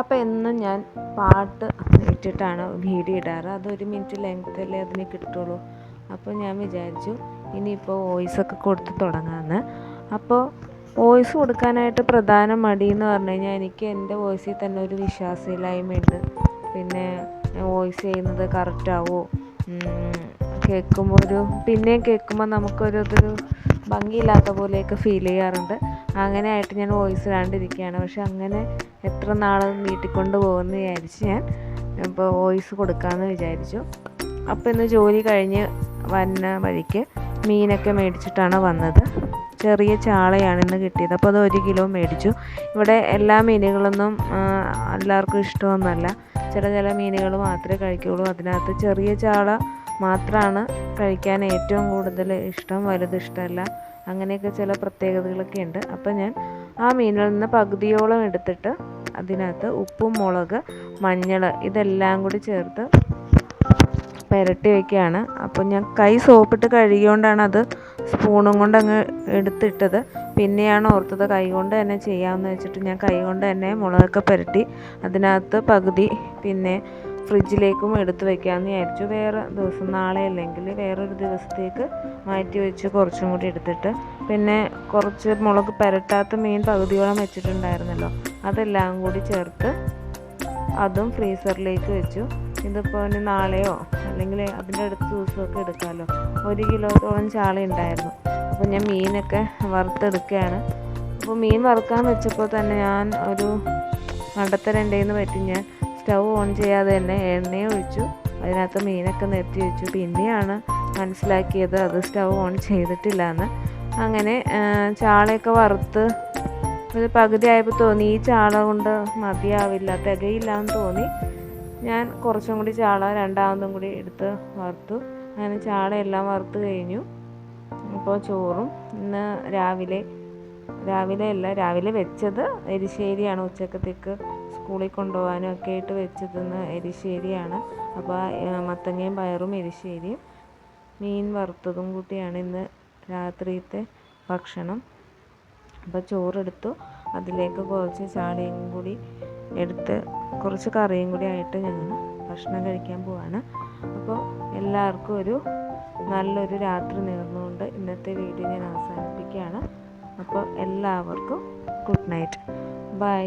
അപ്പോൾ എന്നും ഞാൻ പാട്ട് ഇട്ടിട്ടാണ് വീഡിയോ ഇടാറ്. അതൊരു മിനിറ്റ് ലെങ്ത്തല്ലേ അതിന് കിട്ടുള്ളൂ. അപ്പോൾ ഞാൻ വിചാരിച്ചു ഇനിയിപ്പോൾ വോയിസൊക്കെ കൊടുത്ത് തുടങ്ങാമെന്ന് അപ്പോൾ വോയിസ് കൊടുക്കാനായിട്ട് പ്രധാന മടി എന്ന് പറഞ്ഞു കഴിഞ്ഞാൽ എനിക്ക് എന്റെ വോയിസിൽ തന്നെ ഒരു വിശ്വാസമില്ലായ്മയുണ്ട്. പിന്നെ വോയിസ് ചെയ്യുന്നത് കറക്റ്റാവോ കേൾക്കുമ്പോൾ ഒരു പിന്നെയും കേൾക്കുമ്പോൾ നമുക്കൊരു ഇതൊരു ഭംഗിയില്ലാത്ത പോലെയൊക്കെ ഫീൽ ചെയ്യാറുണ്ട്. അങ്ങനെ ആയിട്ട് ഞാൻ വോയിസ് ഇടാണ്ടിരിക്കുകയാണ് പക്ഷെ അങ്ങനെ എത്ര നാളും വീട്ടിൽ കൊണ്ട് പോകുമെന്ന് വിചാരിച്ച് ഞാൻ ഇപ്പോൾ വോയിസ് കൊടുക്കാമെന്ന് വിചാരിച്ചു. അപ്പോൾ ഇന്ന് ജോലി കഴിഞ്ഞ് വന്ന വഴിക്ക് മീനൊക്കെ മേടിച്ചിട്ടാണ് വന്നത്. ചെറിയ ചാളയാണ് ഇന്ന് കിട്ടിയത്. അപ്പോൾ അത് ഒരു കിലോ മേടിച്ചു. ഇവിടെ എല്ലാ മീനുകളൊന്നും എല്ലാവർക്കും ഇഷ്ടമൊന്നുമല്ല. ചില ചില മീനുകൾ മാത്രമേ കഴിക്കുകയുള്ളൂ. അതിനകത്ത് ചെറിയ ചാള മാത്രമാണ് കഴിക്കാൻ ഏറ്റവും കൂടുതൽ ഇഷ്ടം വലുത് ഇഷ്ടമല്ല. അങ്ങനെയൊക്കെ ചില പ്രത്യേകതകളൊക്കെ ഉണ്ട്. അപ്പോൾ ഞാൻ ആ മീനിൽ നിന്ന് പകുതിയോളം എടുത്തിട്ട് അതിനകത്ത് ഉപ്പും മുളക് മഞ്ഞൾ ഇതെല്ലാം കൂടി ചേർത്ത് പുരട്ടി വയ്ക്കുകയാണ് അപ്പോൾ ഞാൻ കൈ സോപ്പിട്ട് കഴുകിയോണ്ടാണ് അത് സ്പൂണും കൊണ്ട് അങ്ങ് എടുത്തിട്ടത്. പിന്നെയാണ് ഓർത്തത് കൈ കൊണ്ട് തന്നെ ചെയ്യാമെന്ന് വെച്ചിട്ട് ഞാൻ കൈ കൊണ്ട് തന്നെ മുളകൊക്കെ പുരട്ടി അതിനകത്ത് പകുതി പിന്നെ ഫ്രിഡ്ജിലേക്കും എടുത്ത് വെക്കാമെന്ന് വിചാരിച്ചു. വേറെ ദിവസം നാളെ അല്ലെങ്കിൽ വേറൊരു ദിവസത്തേക്ക് മാറ്റി വെച്ച് കുറച്ചും കൂടി എടുത്തിട്ട്. പിന്നെ കുറച്ച് മുളക് പുരട്ടാത്ത മീൻ പകുതിയോളം വെച്ചിട്ടുണ്ടായിരുന്നല്ലോ. അതെല്ലാം കൂടി ചേർത്ത് അതും ഫ്രീസറിലേക്ക് വെച്ചു. ഇതിപ്പോൾ ഇനി നാളെയോ അല്ലെങ്കിൽ അതിന്റെ അടുത്ത ദിവസമൊക്കെ എടുക്കാമല്ലോ. ഒരു കിലോത്തോളം ചാള ഉണ്ടായിരുന്നു. അപ്പോൾ ഞാൻ മീനൊക്കെ വറുത്തെടുക്കുകയാണ്. അപ്പോൾ മീൻ വറുക്കാൻ വെച്ചപ്പോൾ തന്നെ ഞാൻ ഒരു മണ്ടത്തരം പറ്റി ഞാൻ സ്റ്റൗ ഓൺ ചെയ്യാതെ തന്നെ എണ്ണ ഒഴിച്ചു. അതിനകത്ത് മീനൊക്കെ നിർത്തി വെച്ചു. പിന്നെയാണ് മനസ്സിലാക്കിയത് അത് സ്റ്റൗ ഓൺ ചെയ്തിട്ടില്ല എന്ന് അങ്ങനെ ചാളയൊക്കെ വറുത്ത് ഒരു പകുതി ആയപ്പോൾ തോന്നി. ഈ ചാള കൊണ്ട് മതിയാവില്ല തികയില്ല എന്ന് തോന്നി. ഞാൻ കുറച്ചും കൂടി ചാള രണ്ടാമതും കൂടി എടുത്ത് വറുത്തു. അങ്ങനെ ചാളയെല്ലാം വറുത്ത് കഴിഞ്ഞു. അപ്പോൾ ചോറും. ഇന്ന് രാവിലെ രാവിലെ അല്ല രാവിലെ വെച്ചത് എരിശ്ശേരിയാണ് ഉച്ചക്കത്തേക്ക്. സ്കൂളിൽ കൊണ്ടുപോകാനും ഒക്കെ ആയിട്ട് വെച്ചിരുന്ന എരിശ്ശേരിയാണ്. അപ്പോൾ മത്തങ്ങയും പയറും എരിശ്ശേരിയും മീൻ വറുത്തതും കൂട്ടിയാണ് ഇന്ന് രാത്രിയിലത്തെ ഭക്ഷണം. അപ്പോൾ ചോറെടുത്തു. അതിലേക്ക് കുറച്ച് ചാളയും കൂടി എടുത്ത് കുറച്ച് കറിയും കൂടി ആയിട്ട് ഞങ്ങൾ ഭക്ഷണം കഴിക്കാൻ പോവാണ്. അപ്പോൾ എല്ലാവർക്കും ഒരു നല്ലൊരു രാത്രി നേർന്നുകൊണ്ട് ഇന്നത്തെ വീഡിയോ ഞാൻ അവസാനിപ്പിക്കുകയാണ്. അപ്പോൾ എല്ലാവർക്കും ഗുഡ് നൈറ്റ്. ബൈ.